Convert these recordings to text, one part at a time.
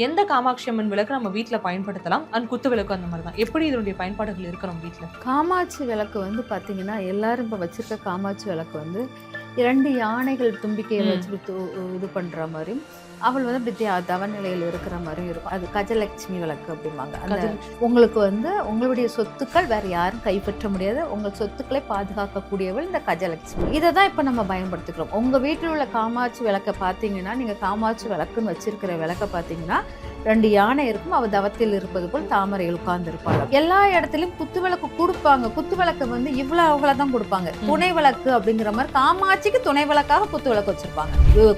எந்த காமாட்சி அம்மன் விளக்கு நம்ம வீட்ல பயன்படுத்தலாம்? அண்ட் குத்து விளக்கு அந்த மாதிரி தான் எப்படி இதனுடைய பயன்பாடுகள் இருக்கு நம்ம வீட்ல? காமாட்சி விளக்கு வந்து பார்த்தீங்கன்னா எல்லாரும் இப்போ வச்சிருக்க காமாட்சி விளக்கு வந்து இரண்டு யானைகள் தும்பிக்கையை. வச்சு இது பண்ணுற மாதிரியும் அவள் வந்து இப்படி தியா- தவநிலையில் இருக்கிற மாதிரியும் இருக்கும். அது கஜலட்சுமி விளக்கு அப்படிம்பாங்க. அந்த உங்களுக்கு வந்து உங்களுடைய சொத்துக்கள் வேற யாரும் கைப்பற்ற முடியாது. உங்கள் சொத்துக்களை பாதுகாக்கக்கூடியவள் இந்த கஜலட்சுமி. இதை தான் இப்போ நம்ம பயன்படுத்திக்கிறோம். உங்க வீட்டில் உள்ள காமாட்சி விளக்கை பார்த்தீங்கன்னா நீங்க காமாட்சி விளக்குன்னு வச்சிருக்கிற விளக்கை பார்த்தீங்கன்னா ரெண்டு யானை இருக்கும் அவ தவத்தில் இருப்பது போல் தாமரையில் உட்கார்ந்து இருப்பாள் எல்லா இடத்துலயும் குத்து விளக்கு கொடுப்பாங்க. குத்து விளக்கு வந்து இவ்வளவு அவ்வளவு தான் கொடுப்பாங்க. துணை விளக்கு அப்படிங்கிற மாதிரி காமாட்சிக்கு துணை விளக்காக குத்து விளக்கு வச்சிருப்பாங்க.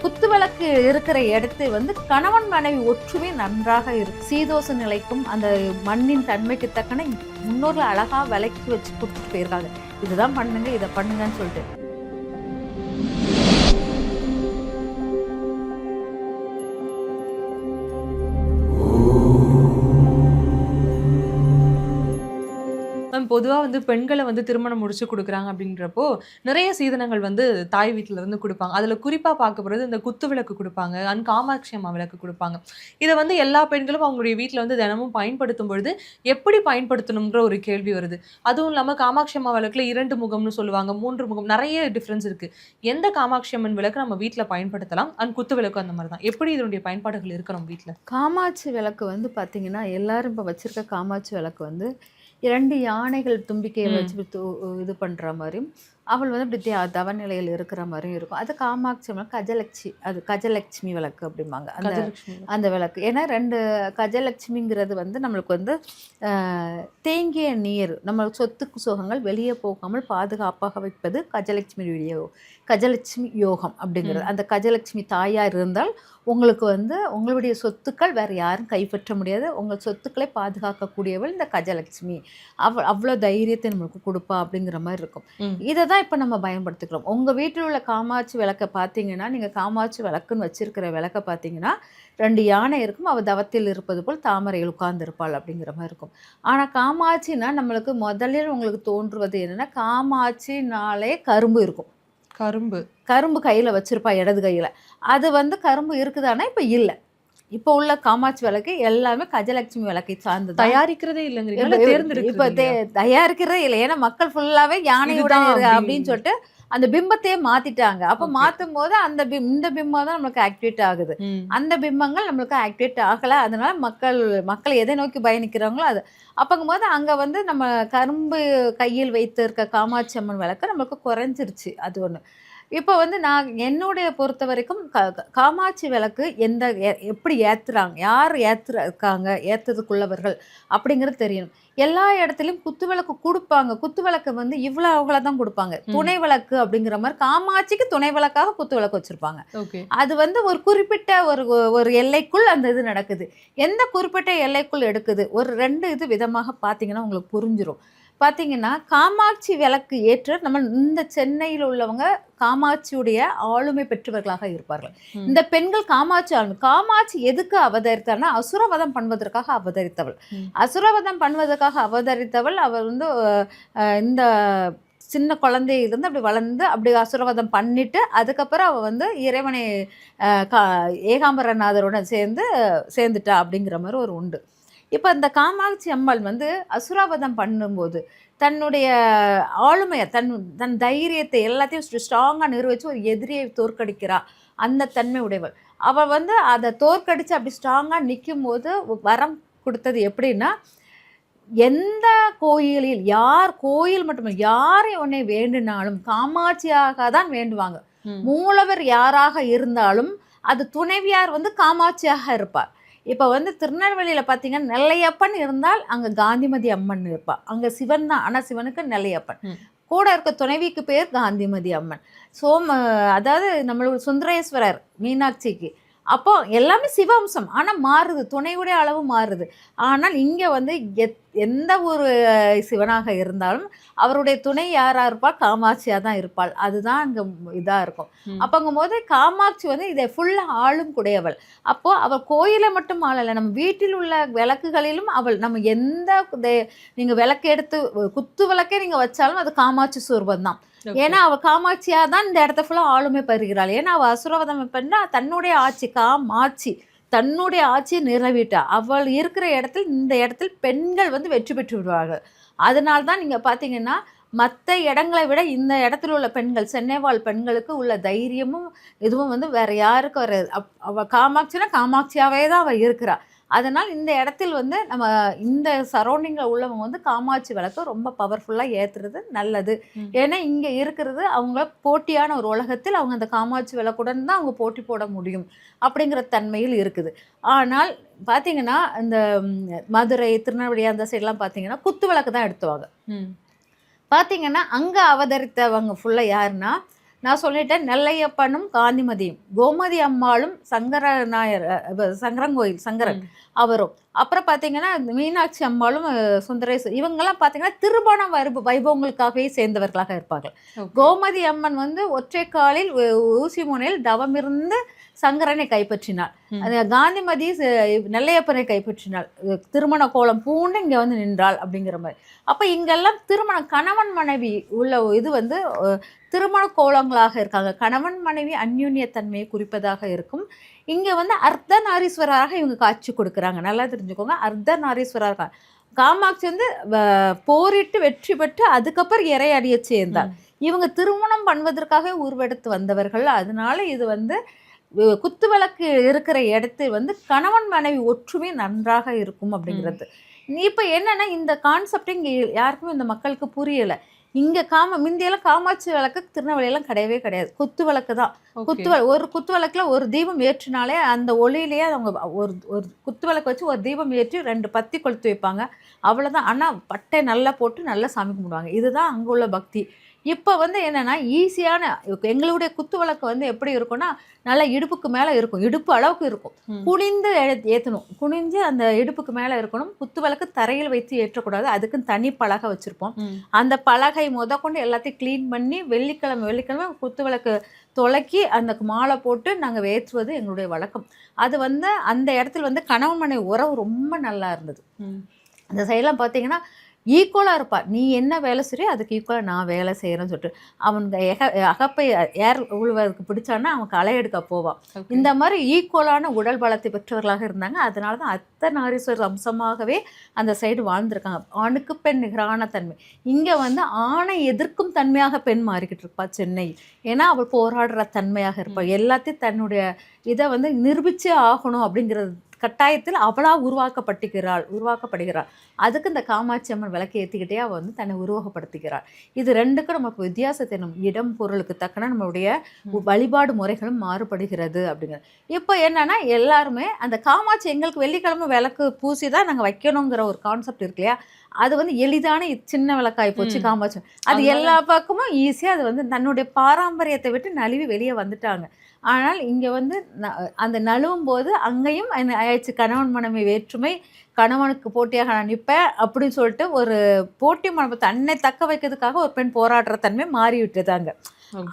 குத்து விளக்கு இருக்கிற இடத்து வந்து கணவன் மனைவி ஒற்றுமை நன்றாக இருக்கும் சீதோச நிலைக்கும் அந்த மண்ணின் தன்மைக்கு தக்கன முன்னோர்கள் அழகா விலைக்கு வச்சு கொடுத்துட்டு போயிருக்காங்க. இதுதான் பண்ணுங்க இதை பண்ணுங்கன்னு சொல்லிட்டு. பொதுவாக வந்து பெண்களை வந்து திருமணம் முடிச்சு கொடுக்குறாங்க அப்படின்றப்போ நிறைய சீதனங்கள் வந்து தாய் வீட்டில் இருந்து கொடுப்பாங்க. அதில் குறிப்பாக பார்க்க போகிறது இந்த குத்து விளக்கு கொடுப்பாங்க அண்ட் காமாட்சி அம்மா விளக்கு கொடுப்பாங்க. இதை வந்து எல்லா பெண்களும் அவங்களுடைய வீட்டில் வந்து தினமும் பயன்படுத்தும் பொழுது எப்படி பயன்படுத்தணுங்கிற ஒரு கேள்வி வருது. அதுவும் இல்லாமல் காமாட்சி அம்மா விளக்கில் இரண்டு முகம்னு சொல்லுவாங்க மூன்று முகம் நிறைய டிஃப்ரென்ஸ் இருக்குது எந்த காமாட்சி அம்மன் விளக்கு நம்ம வீட்டில் பயன்படுத்தலாம்? அண்ட் குத்து விளக்கு அந்த மாதிரி தான் எப்படி இதனுடைய பயன்பாடுகள் இருக்கணும் நம்ம காமாட்சி விளக்கு வந்து பார்த்தீங்கன்னா எல்லாரும் இப்போ வச்சுருக்க காமாட்சி விளக்கு வந்து இரண்டு யானைகள் தும்பிக்கையை. வச்சு இது பண்ணுற மாதிரியும் அவள் வந்து இப்படி தவநிலையில் இருக்கிற மாதிரியும் இருக்கும். அது காமாட்சி அம்மன் கஜலட்சுமி அது கஜலட்சுமி விளக்கு அப்படிம்பாங்க. அந்த விளக்கு. அந்த விளக்கு. ஏன்னா ரெண்டு கஜலட்சுமிங்கிறது வந்து நம்மளுக்கு வந்து தேங்கிய நீர் நம்ம சொத்துக்கு சுகங்கள் வெளியே போகாமல் பாதுகாப்பாக வைப்பது கஜலட்சுமி யோ கஜலட்சுமி யோகம் அப்படிங்கிறது. அந்த கஜலட்சுமி தாயார் இருந்தால் உங்களுக்கு வந்து உங்களுடைய சொத்துக்கள் வேற யாரும் கைப்பற்ற முடியாது. உங்கள் சொத்துக்களை பாதுகாக்கக்கூடியவள் இந்த கஜலட்சுமி. அவ அவ்வளோ தைரியத்தை நம்மளுக்கு கொடுப்பா அப்படிங்கிற மாதிரி இருக்கும். இதை தான் இப்போ நம்ம பயன்படுத்திக்கிறோம். உங்கள் வீட்டில் உள்ள காமாட்சி விளக்கை பார்த்தீங்கன்னா நீங்கள் காமாட்சி விளக்குன்னு வச்சிருக்கிற விளக்கை பார்த்தீங்கன்னா ரெண்டு யானை இருக்கும். அவ தவத்தில் இருப்பது போல் தாமரையில் உட்கார்ந்து இருப்பாள் அப்படிங்கிற மாதிரி இருக்கும். ஆனால் காமாட்சினா நம்மளுக்கு முதலில் உங்களுக்கு தோன்றுவது என்னன்னா காமாட்சினாலே கரும்பு இருக்கும். கரும்பு. கரும்பு கையில் வச்சிருப்பா இடது கையில். அது வந்து கரும்பு இருக்குதானா? இப்போ இல்லை. இப்போ உள்ள காமாட்சி விளக்கு எல்லாமே கஜலட்சுமி விளக்கை சார்ந்தது? தயாரிக்கிறதே இல்லைங்கிறீங்க இப்ப- தயாரிக்கிறதே இல்லை. ஏன்னா மக்கள் ஃபுல்லாவே யானையுடன். அப்படின்னு சொல்லிட்டு அந்த பிம்பத்தையே மாத்திட்டாங்க. அப்ப. மாத்தும் போது அந்த பிம் இந்த பிம்பம் தான் நம்மளுக்கு ஆக்டிவேட் ஆகுது. அந்த பிம்பங்கள் நம்மளுக்கு ஆக்டிவேட் ஆகல. அதனால மக்கள் மக்கள் எதை நோக்கி பயணிக்கிறாங்களோ அது. அப்பங்கும் போது அங்க வந்து நம்ம கரும்பு கையில் வைத்து இருக்க காமாட்சி அம்மன் விளக்கு நம்மளுக்கு குறைஞ்சிருச்சு. அது ஒண்ணு. இப்போ வந்து நான் என்னுடைய பொறுத்த வரைக்கும் காமாட்சி விளக்கு எந்த எப்படி ஏத்துறாங்க? யார் ஏத்துற இருக்காங்க? ஏத்துறதுக்குள்ளவர்கள் அப்படிங்கிறது தெரியணும். எல்லா இடத்துலையும் குத்து விளக்கு கொடுப்பாங்க. குத்து விளக்கு வந்து இவ்வளோ அவ்வளோ தான் கொடுப்பாங்க. துணை விளக்கு அப்படிங்கிற மாதிரி காமாட்சிக்கு துணை விளக்காக குத்து விளக்கு வச்சிருப்பாங்க. அது வந்து ஒரு குறிப்பிட்ட ஒரு ஒரு எல்லைக்குள் அந்த இது நடக்குது. எந்த குறிப்பிட்ட எல்லைக்குள் எடுக்குது? ஒரு ரெண்டு இது விதமாக பார்த்தீங்கன்னா உங்களுக்கு புரிஞ்சிரும். பார்த்தீங்கன்னா காமாட்சி விளக்கு ஏற்ற நம்ம இந்த சென்னையில் உள்ளவங்க காமாட்சியுடைய ஆளுமை பெற்றவர்களாக இருப்பார்கள். இந்த பெண்கள் காமாட்சி ஆளுமை காமாட்சி எதுக்கு அவதரித்தார்னா அசுரவதம் பண்ணுவதற்காக அவதரித்தவள். அசுரவதம் பண்ணுவதற்காக அவதரித்தவள் அவர் வந்து இந்த சின்ன குழந்தையிலிருந்து அப்படி வளர்ந்து அப்படி அசுரவதம் பண்ணிட்டு அதுக்கப்புறம் அவள் வந்து இறைவனை கா ஏகாம்பரநாதருடன் சேர்ந்து சேர்ந்துட்டா அப்படிங்கிற மாதிரி ஒரு உண்டு இப்போ இந்த காமாட்சி அம்மாள் வந்து அசுராவதம் பண்ணும்போது தன்னுடைய ஆளுமையை தன் தன் தைரியத்தை எல்லாத்தையும் ஸ்ட்ராங்காக நிரூபித்து ஒரு எதிரியை தோற்கடிக்கிறா. அந்த தன்மை உடையவள். அவள் வந்து அதை தோற்கடித்து அப்படி ஸ்ட்ராங்காக நிற்கும் போது வரம் கொடுத்தது எப்படின்னா எந்த கோயிலில் யார் கோயில் மட்டுமில்லை யாரை உன்னை வேண்டினாலும் காமாட்சியாக தான் வேண்டுவாங்க. மூலவர் யாராக இருந்தாலும் அது துணைவியார் வந்து காமாட்சியாக இருப்பார். இப்போ வந்து திருநெல்வேலியில் பார்த்தீங்கன்னா நெல்லையப்பன் இருந்தால் அங்கே காந்திமதி அம்மன் இருப்பாள் அங்கே சிவன் தான். ஆனால் சிவனுக்கு நெல்லையப்பன். கூட இருக்க துணைவிக்கு பேர் காந்திமதி அம்மன். சோம அதாவது நம்மளுக்கு சுந்தரேஸ்வரர் மீனாட்சிக்கு. அப்போ எல்லாமே சிவம்சம் ஆனால் மாறுது. துணையுடைய அளவு மாறுது. ஆனால் இங்கே வந்து எத் எந்த ஒரு சிவனாக இருந்தாலும் அவருடைய துணை யாராக இருப்பாள் காமாட்சியாக தான் இருப்பாள். அதுதான் அங்கே இதாக இருக்கும். அப்பங்கும் போது காமாட்சி வந்து இதை ஃபுல்லாக ஆளும் குடையவள். அப்போ அவள் கோயிலை மட்டும் ஆளலை நம்ம வீட்டில் உள்ள விளக்குகளிலும் அவள். நம்ம எந்த தே- நீங்க விளக்கு எடுத்து குத்து விளக்கே நீங்க வச்சாலும் அது காமாட்சி சொருபம் தான். ஏன்னா அவ காமாட்சியா தான் இந்த இடத்த ஃபுல்லா ஆளுமை பெறுகிறாள். ஏன்னா அவ அசுரவதம் பண்ணா தன்னுடைய ஆட்சி காமாட்சி. தன்னுடைய ஆட்சியை நிறைவேற்றா. அவள் இருக்கிற இடத்தில் இந்த இடத்தில் பெண்கள் வந்து வெற்றி பெற்று விடுவார்கள். அதனால தான் நீங்கள் பார்த்தீங்கன்னா மற்ற இடங்களை விட இந்த இடத்துல உள்ள பெண்கள் சென்னை வாழ் பெண்களுக்கு உள்ள தைரியமும் இதுவும் வந்து வேற யாருக்கும் வராது. அப் அவள் காமாட்சினா காமாட்சியாகவே தான் அவள் இருக்கிறா. அதனால் இந்த இடத்தில் வந்து நம்ம இந்த சரௌண்டிங்கில் உள்ளவங்க வந்து காமாட்சி விளக்கு ரொம்ப பவர்ஃபுல்லாக ஏற்றுறது நல்லது. ஏன்னா இங்கே இருக்கிறது அவங்க போட்டியான ஒரு உலகத்தில் அவங்க அந்த காமாட்சி விளக்குடன் தான் அவங்க போட்டி போட முடியும் அப்படிங்கிற தன்மையில் இருக்குது ஆனால் பார்த்தீங்கன்னா இந்த மதுரை திருநெல்வேலி அந்த சைட்லாம் பார்த்தீங்கன்னா குத்து விளக்கு தான் எடுத்துவாங்க. பார்த்தீங்கன்னா அங்கே அவதரித்தவங்க ஃபுல்லாக யாருன்னா நான் சொல்லிட்டேன் நெல்லையப்பனும் காந்திமதியும் கோமதி அம்மாளும் சங்கர நாயர் சங்கரங்கோயில் சங்கரன். அவரும் அப்புறம் பார்த்தீங்கன்னா மீனாட்சி அம்மாளும் அஹ், சுந்தரேசு இவங்கெல்லாம் பார்த்தீங்கன்னா திருமண வைப வைபவங்களுக்காகவே சேர்ந்தவர்களாக இருப்பார்கள். கோமதி அம்மன் வந்து ஒற்றை காலில் ஊசி முனையில் தவமிருந்து சங்கரனை கைப்பற்றினாள். அது காந்திமதி நெல்லையப்பனை கைப்பற்றினாள். திருமண கோலம் பூண்டு இங்கே வந்து நின்றாள் அப்படிங்கிற மாதிரி. அப்போ இங்கெல்லாம் திருமண கணவன் மனைவி உள்ள இது வந்து திருமண கோலங்களாக இருக்காங்க. கணவன் மனைவி அந்யூன்யத்தன்மையை குறிப்பதாக இருக்கும். இங்கே வந்து அர்த்தநாரீஸ்வரராக இவங்க காட்சி கொடுக்குறாங்க. நல்லா தெரிஞ்சுக்கோங்க. அர்த்தநாரீஸ்வரராக காமாட்சி வந்து போரிட்டு வெற்றி பெற்று அதுக்கப்புறம் இறை அடிய சேர்ந்தார். இவங்க திருமணம் பண்ணுவதற்காக உருவெடுத்து வந்தவர்கள். அதனால இது வந்து வு- குத்துவிளக்கு இருக்கிற இடத்தில் வந்து கணவன் மனைவி ஒற்றுமை நன்றாக இருக்கும் அப்படிங்கிறது. இப்போ என்னன்னா இந்த கான்செப்ட் இங்கே யாருக்குமே இந்த மக்களுக்கு புரியலை. இங்கே காம முந்தியெல்லாம் காமாட்சி விளக்கு திருநெல்வேலியெல்லாம் கிடையவே கிடையாது. குத்து விளக்கு தான். குத்து ஒரு குத்து விளக்குல ஒரு தீபம் ஏற்றினாலே அந்த ஒளியிலேயே அவங்க ஒரு ஒரு குத்து விளக்கு வச்சு ஒரு தீபம் ஏற்றி ரெண்டு பத்தி கொளுத்து வைப்பாங்க. அவ்வளோதான் ஆனால் பட்டை நல்லா போட்டு நல்லா சாமி கும்பிடுவாங்க. இதுதான் அங்கே உள்ள பக்தி. இப்போ வந்து என்னன்னா ஈஸியான எங்களுடைய குத்து விளக்கு வந்து எப்படி இருக்கும்னா நல்லா இடுப்புக்கு மேலே இருக்கும். இடுப்பு அளவுக்கு இருக்கும். குனிந்து ஏற்றணும் குனிஞ்சு அந்த இடுப்புக்கு மேலே இருக்கணும். குத்து விளக்கு தரையில் வைத்து ஏற்றக்கூடாது. அதுக்குன்னு தனி பலகை வச்சுருப்போம். அந்த பலகை முத கொண்டு எல்லாத்தையும் க்ளீன் பண்ணி வெள்ளிக்கிழமை வெள்ளிக்கிழமை குத்து விளக்கு துலக்கி அந்த மாலை போட்டு நாங்கள் ஏற்றுவது எங்களுடைய வழக்கம். அது வந்து அந்த இடத்துல வந்து கணவன் மனைவி உறவு ரொம்ப நல்லா இருந்தது. அந்த சைடெலாம் பார்த்தீங்கன்னா ஈக்குவலாக இருப்பா. நீ என்ன வேலை செய்றியோ அதுக்கு ஈக்குவலாக நான் வேலை செய்கிறேன்னு சொல்லிட்டு அவனுக்கு எக அகப்பை ஏர் உழுவதற்கு பிடிச்சான்னா அவன் களை எடுக்க போவான். இந்த மாதிரி ஈக்குவலான உடல் பலத்தை பெற்றவர்களாக இருந்தாங்க. அதனால தான் அத்த நாரீஸ்வரர் அம்சமாகவே அந்த சைடு வாழ்ந்திருக்காங்க. ஆணுக்கு பெண் நிகரான தன்மை. இங்கே வந்து ஆணை எதிர்க்கும் தன்மையாக பெண் மாறிக்கிட்டு இருப்பா சென்னை. ஏன்னா அவள் போராடுற தன்மையாக இருப்பாள் எல்லாத்தையும் தன்னுடைய இதை வந்து நிரூபிச்சே ஆகணும் அப்படிங்கிறது கட்டாயத்தில் அவளாக உருவாக்கப்பட்டுகிறாள் உருவாக்கப்படுகிறாள். அதுக்கு இந்த காமாட்சி அம்மன் விளக்கு ஏற்றிக்கிட்டே அவள் வந்து தன்னை உருவகப்படுத்திக்கிறாள் இது ரெண்டுக்கும் நமக்கு வித்தியாசத்தை நம் இடம் பொருளுக்கு தக்கன நம்மளுடைய வழிபாடு முறைகளும் மாறுபடுகிறது அப்படிங்கிறது இப்போ என்னன்னா எல்லாருமே அந்த காமாட்சி எங்களுக்கு வெள்ளிக்கிழமை விளக்கு பூசி தான் நாங்கள் வைக்கணுங்கிற ஒரு கான்செப்ட் இருக்கு இல்லையா? அது வந்து எளிதான சின்ன விளக்காய் போச்சு. காமாட்சி அது எல்லா பக்கமும் ஈஸியாக அது வந்து தன்னுடைய பாரம்பரியத்தை விட்டு நழுவி வெளியே வந்துட்டாங்க. ஆனால் இங்கே வந்து ந- அந்த நழுவும் போது அங்கேயும் ஆயிடுச்சு? கணவன் மனைவி வேற்றுமை கணவனுக்கு போட்டியாக நான் நிற்பேன் அப்படின்னு சொல்லிட்டு ஒரு போட்டி மனப்பை தன்னை தக்க வைக்கிறதுக்காக ஒரு பெண் போராடுற தன்மை மாறி விட்டுதாங்க.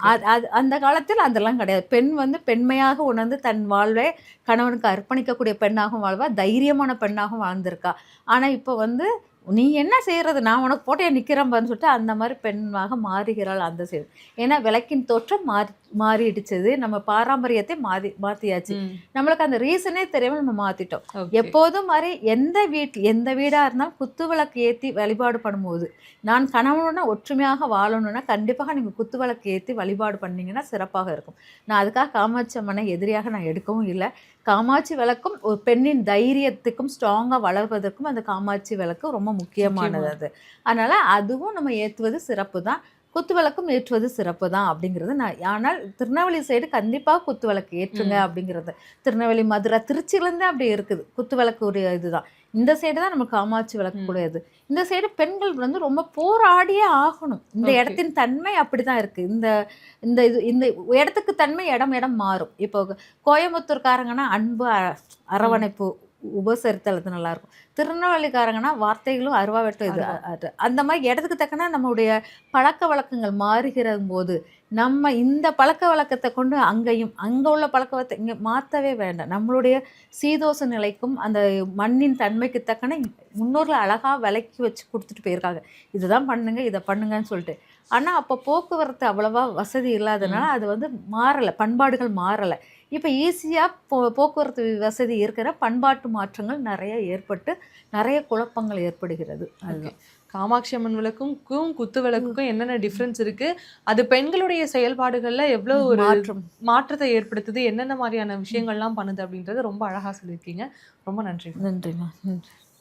அது அது அந்த காலத்தில் அதெல்லாம் கிடையாது. பெண் வந்து பெண்மையாக உணர்ந்து தன் வாழ்வை கணவனுக்கு அர்ப்பணிக்கக்கூடிய பெண்ணாகவும் வாழ்வா தைரியமான பெண்ணாகவும் வாழ்ந்திருக்கா. ஆனால் இப்போ வந்து நீ என்ன செய்யறது நான் உனக்கு போட்டே நிற்கிறேன்பான்னு சொல்லிட்டு அந்த மாதிரி பெண்ணாக மாறுகிறாள் அந்த சைடு ஏன்னா விளக்கின் தோற்றம் மாறி மாறிடுச்சது. நம்ம பாரம்பரியத்தை மாறி மாற்றியாச்சு. நம்மளுக்கு அந்த ரீசனே தெரியாமல் நம்ம மாற்றிட்டோம். எப்போதும் மாதிரி எந்த வீட்டில் எந்த வீடாக இருந்தாலும் குத்து விளக்கு ஏற்றி வழிபாடு பண்ணும்போது நான் கணவனுடன் ஒற்றுமையாக வாழணும்னா கண்டிப்பாக நீங்கள் குத்து விளக்கு ஏற்றி வழிபாடு பண்ணீங்கன்னா சிறப்பாக இருக்கும். நான் அதுக்காக காமாட்சி அம்மனை எதிரியாக நான் எடுக்கவும் இல்லை. காமாட்சி விளக்கும் ஒரு பெண்ணின் தைரியத்துக்கும் ஸ்ட்ராங்காக வளர்வதற்கும் அந்த காமாட்சி விளக்கு ரொம்ப முக்கியமானது அது. அதனால் அதுவும் நம்ம ஏற்றுவது சிறப்பு தான் குத்து விளக்கும் ஏற்றுவது சிறப்பு தான் அப்படிங்கிறது நான் ஆனால் திருநெல்வேலி சைடு கண்டிப்பாக குத்து விளக்கு ஏற்றுங்க. அப்படிங்கிறது. திருநெல்வேலி மதுரை திருச்சியிலேருந்தே அப்படி இருக்குது. குத்து விளக்கு உடைய இதுதான். இந்த சைடு தான் நமக்கு காமாட்சி விளக்கு ம். கூடியது. இந்த சைடு பெண்கள் வந்து ரொம்ப போராடியே ஆகணும். இந்த. இடத்தின் தன்மை அப்படிதான் இருக்கு. இந்த இந்த இது இந்த இடத்துக்கு தன்மை இடம் இடம் மாறும். இப்போ கோயம்புத்தூர்காரங்கன்னா அன்பு அ- அரவணைப்பு உபசரித்தல் அது நல்லா இருக்கும் திருநெல்வேலிக்காரங்கன்னா வார்த்தைகளும் அருவா வெட்டும் இது அந்த மாதிரி இடத்துக்கு தக்கன நம்மளுடைய பழக்க வழக்கங்கள் மாறுகிற போது நம்ம இந்த பழக்க வழக்கத்தை கொண்டு அங்கேயும் அங்கே உள்ள பழக்க வழக்கத்தை இங்கே மாற்றவே வேண்டாம். நம்மளுடைய சீதோச நிலைக்கும் அந்த மண்ணின் தன்மைக்கு தக்கன முன்னோர்கள் அழகாக விலைக்கு வச்சு கொடுத்துட்டு போயிருக்காங்க. இதுதான் பண்ணுங்க இதை பண்ணுங்கன்னு சொல்லிட்டு. ஆனால் அப்போ போக்குவரத்து அவ்வளவா வசதி இல்லாதனால அது வந்து மாறலை பண்பாடுகள் மாறலை. இப்போ ஈஸியாக போ போக்குவரத்து வசதி இருக்கிற பண்பாட்டு மாற்றங்கள் நிறைய ஏற்பட்டு நிறைய குழப்பங்கள் ஏற்படுகிறது. அதுதான். காமாட்சி அம்மன் விளக்குக்கும் குத்து விளக்குக்கும் என்னென்ன டிஃப்ரென்ஸ் இருக்கு? அது பெண்களுடைய செயல்பாடுகள்ல எவ்வளவு ஒரு மாற்றம். மாற்றத்தை ஏற்படுத்துது? என்னென்ன மாதிரியான விஷயங்கள்லாம் பண்ணுது அப்படின்றத ரொம்ப அழகா சொல்லியிருக்கீங்க. ரொம்ப நன்றி நன்றிம்மா. நன்றி.